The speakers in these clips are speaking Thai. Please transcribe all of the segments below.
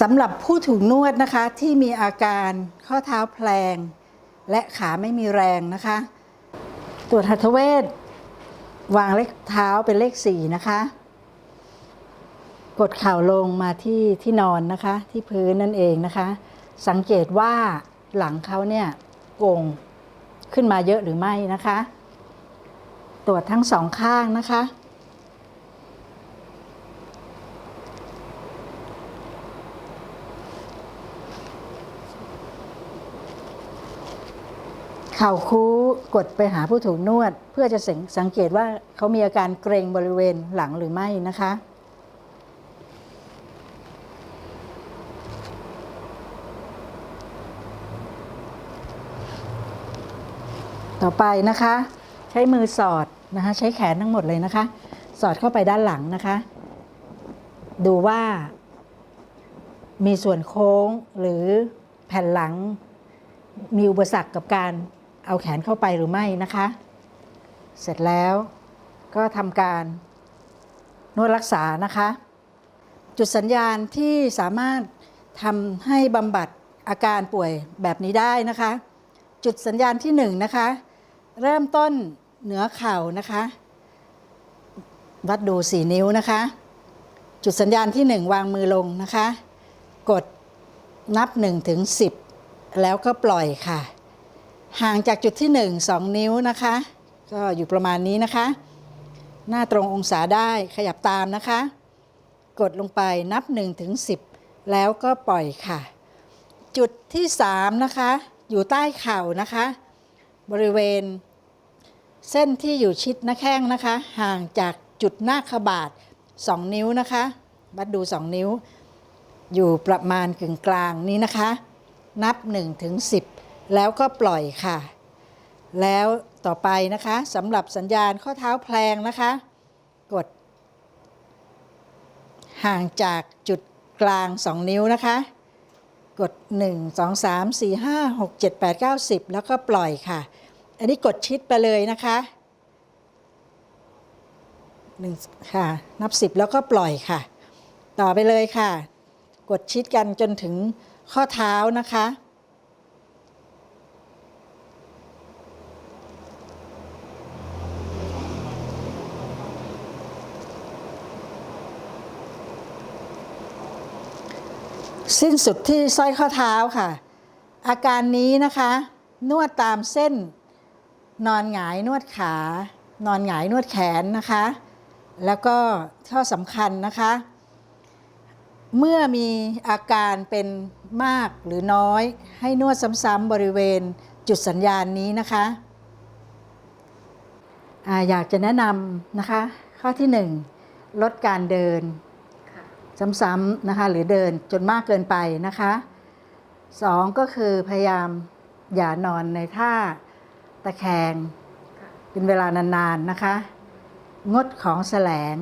สำหรับผู้ถูกนวดนะคะที่มีอาการข้อเท้าแพลง และขาไม่มีแรงนะคะ ตรวจหัตถเวทวางเลขเท้าเป็นเลขสี่นะคะ กดเข่าลงมาที่ที่นอนนะคะ ที่พื้นนั่นเองนะคะ สังเกตว่าหลังเขาเนี่ยโก่งขึ้นมาเยอะหรือไม่นะคะ ตรวจทั้งสองข้างนะคะ ข่าคู้กดไปหาผู้ถูกนวด เพื่อจะสังสังเกตว่าเขามีอาการเกร็งบริเวณหลังหรือไม่นะคะ ต่อไปนะคะ ใช้มือสอดนะคะใช้แขนทั้งหมดเลยนะคะ สอดเข้าไปด้านหลังนะคะ ดูว่า มีส่วนโค้งหรือแผ่นหลังมีอุปสรรคกับการ เอาแขนเข้าไปหรือไม่นะคะ เสร็จแล้วก็ทำการนวดรักษานะคะ จุดสัญญาณที่สามารถทำให้บำบัดอาการป่วยแบบนี้ได้นะคะ จุดสัญญาณที่1นงนะคะ เริ่มต้นเหนือเข่านะคะ วัดดู 4 นิ้วนะคะ จุดสัญญาณที่ 1 วางมือลงนะคะ กดนับ1ถึง10 แล้วก็ปล่อยค่ะ ห่างจากจุดที่ 1 2 นิ้วนะคะ ก็อยู่ประมาณนี้นะคะ หน้าตรงองศาได้ขยับตามนะคะ กดลงไปนับ1ถึง10 แล้วก็ปล่อยค่ะ จุดที่ 3 นะคะ อยู่ใต้เข่านะคะ บริเวณ เส้นที่อยู่ชิดหน้าแข้งนะคะ ห่างจากจุดหน้าขบาท2นิ้วนะคะวัดดู 2 นิ้ว อยู่ประมาณกึ่งกลางนี้นะคะ นับ1ถึง10 แล้วก็ปล่อยค่ะ แล้วต่อไปนะคะสำหรับสัญญาณข้อเท้าแพลงนะคะ กด ห่างจากจุดกลาง 2 นิ้วนะคะ กด 1 2 3 4 5 6 7 8 9 10 แล้วก็ปล่อยค่ะ อันนี้กดชิดไปเลยนะคะหนึ่งค่ะนับ10แล้วก็ปล่อยค่ะ ต่อไปเลยค่ะ กดชิดกันจนถึงข้อเท้านะคะ สิ้นสุดที่สร้อยข้อเท้าค่ะ อาการนี้นะคะ นวดตามเส้น นอนหงายนวดขา นอนหงายนวดแขนนะคะ แล้วก็ข้อสำคัญนะคะ เมื่อมีอาการเป็นมากหรือน้อย ให้นวดซ้ำๆบริเวณจุดสัญญาณนี้นะคะอาอยากจะแนะนำนะคะ ข้อที่ 1 ลดการเดิน ซ้ำๆนะคะหรือเดินจนมากเกินไปนะคะสองก็คือพยายามอย่านอนในท่าตะแคงเป็นเวลานานๆนะคะ งดของแสลง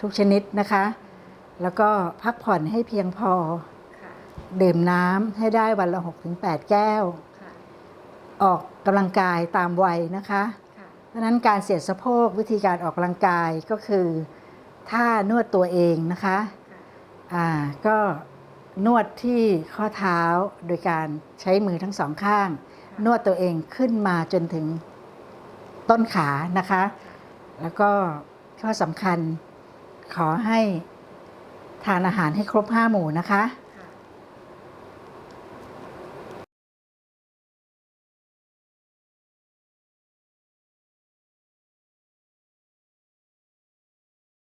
ทุกชนิดนะคะ แล้วก็พักผ่อนให้เพียงพอ ดื่มน้ำให้ได้วันละ 6-8 แก้ว ออกกำลังกายตามวัยนะคะ เพราะฉะนั้นการเสียดสะโพกวิธีการออกกำลังกายก็คือท่านวดตัวเองนะคะ อ่าก็นวดที่ข้อเท้าโดยการใช้มือทั้งสองข้าง นวดตัวเองขึ้นมาจนถึงต้นขานะคะ แล้วก็ข้อสำคัญขอให้ทานอาหารให้ครบห้าหมู่นะคะ